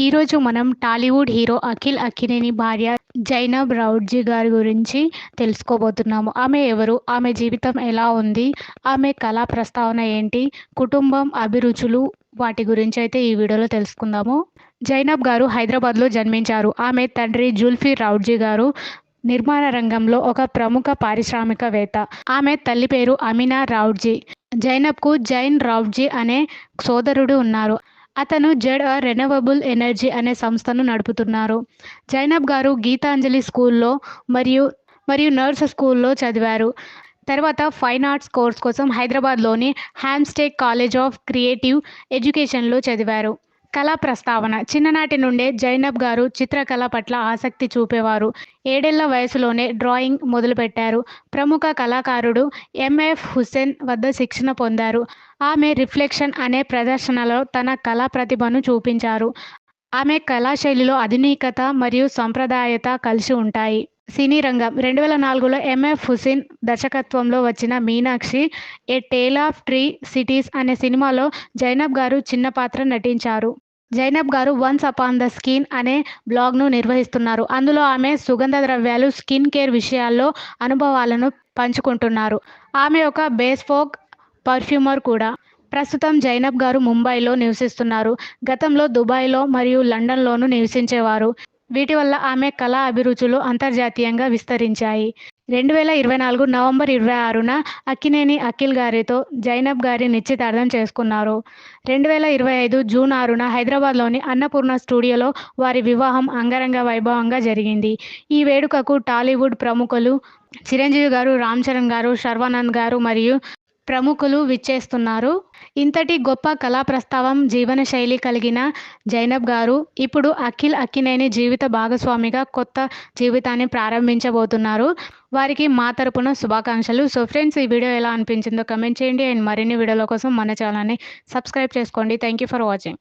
ఈరోజు మనం టాలీవుడ్ హీరో అఖిల్ అక్కినేని భార్య జైనబ్ రౌడ్జీ గారి గురించి తెలుసుకోబోతున్నాము. ఆమె ఎవరు? ఆమె జీవితం ఎలా ఉంది? ఆమె కళా ప్రస్తావన ఏంటి? కుటుంబం అభిరుచులు వాటి గురించి అయితే ఈ వీడియోలో తెలుసుకుందాము. జైనబ్ గారు హైదరాబాద్లో జన్మించారు. ఆమె తండ్రి జుల్ఫీ రౌడ్జీ గారు నిర్మాణ రంగంలో ఒక ప్రముఖ పారిశ్రామికవేత్త. ఆమె తల్లి పేరు అమినా రౌడ్జీ. జైనబ్కు జైన్ రౌడ్జీ అనే సోదరుడు ఉన్నారు. అతను జెడ్ రెనవబుల్ ఎనర్జీ అనే సంస్థను నడుపుతున్నారు. జైనబ్ గారు గీతాంజలి స్కూల్లో మరియు మరియు నర్స్ స్కూల్లో చదివారు. తర్వాత ఫైన్ ఆర్ట్స్ కోర్స్ కోసం హైదరాబాద్లోని హ్యామ్స్టేక్ కాలేజ్ ఆఫ్ క్రియేటివ్ ఎడ్యుకేషన్లో చదివారు. కళా ప్రస్తావన. చిన్ననాటి నుండే జైనబ్ గారు చిత్రకళ పట్ల ఆసక్తి చూపేవారు. ఏడేళ్ళ వయసులోనే డ్రాయింగ్ మొదలుపెట్టారు. ప్రముఖ కళాకారుడు ఎంఎఫ్ హుస్సేన్ వద్ద శిక్షణ పొందారు. ఆమె రిఫ్లెక్షన్ అనే ప్రదర్శనలో తన కళా ప్రతిభను చూపించారు. ఆమె కళాశైలిలో ఆధునికత మరియు సంప్రదాయత కలిసి ఉంటాయి. సినీ రంగం. రెండు వేల నాలుగులో ఎంఎఫ్ హుసేన్ దర్శకత్వంలో వచ్చిన Meenaxi a tale of three cities అనే సినిమాలో జైనబ్ గారు చిన్న పాత్ర నటించారు. జైనబ్ గారు వన్స్ అపాన్ ద స్కిన్ అనే బ్లాగ్ను నిర్వహిస్తున్నారు. అందులో ఆమె సుగంధ ద్రవ్యాలు స్కిన్ కేర్ విషయాల్లో అనుభవాలను పంచుకుంటున్నారు. ఆమె ఒక బేస్ ఫోక్ పర్ఫ్యూమర్ కూడా. ప్రస్తుతం జైనబ్ గారు ముంబైలో నివసిస్తున్నారు. గతంలో దుబాయ్లో మరియు లండన్లోనూ నివసించేవారు. వీటి వల్ల ఆమె కళా అభిరుచులు అంతర్జాతీయంగా విస్తరించాయి. రెండు వేల ఇరవై నాలుగు నవంబర్ ఇరవై ఆరున అక్కినేని అఖిల్ గారితో జైనబ్ గారి నిశ్చితార్థం చేసుకున్నారు. రెండు వేల ఇరవై ఐదు జూన్ ఆరున హైదరాబాద్లోని అన్నపూర్ణ స్టూడియోలో వారి వివాహం అంగరంగ వైభవంగా జరిగింది. ఈ వేడుకకు టాలీవుడ్ ప్రముఖులు చిరంజీవి గారు రామ్ చరణ్ గారు శర్వానంద్ గారు మరియు ప్రముఖులు విచ్చేస్తున్నారు. ఇంతటి గొప్ప కళా ప్రస్తావం జీవన శైలి కలిగిన జైనబ్ గారు ఇప్పుడు అఖిల్ అక్కినేని జీవిత భాగస్వామిగా కొత్త జీవితాన్ని ప్రారంభించబోతున్నారు. వారికి మా తరపున శుభాకాంక్షలు. సో ఫ్రెండ్స్ ఈ వీడియో ఎలా అనిపించిందో కమెంట్ చేయండి. అండ్ మరిన్ని వీడియోల కోసం మన ఛానల్ని సబ్స్క్రైబ్ చేసుకోండి. Thank you for watching.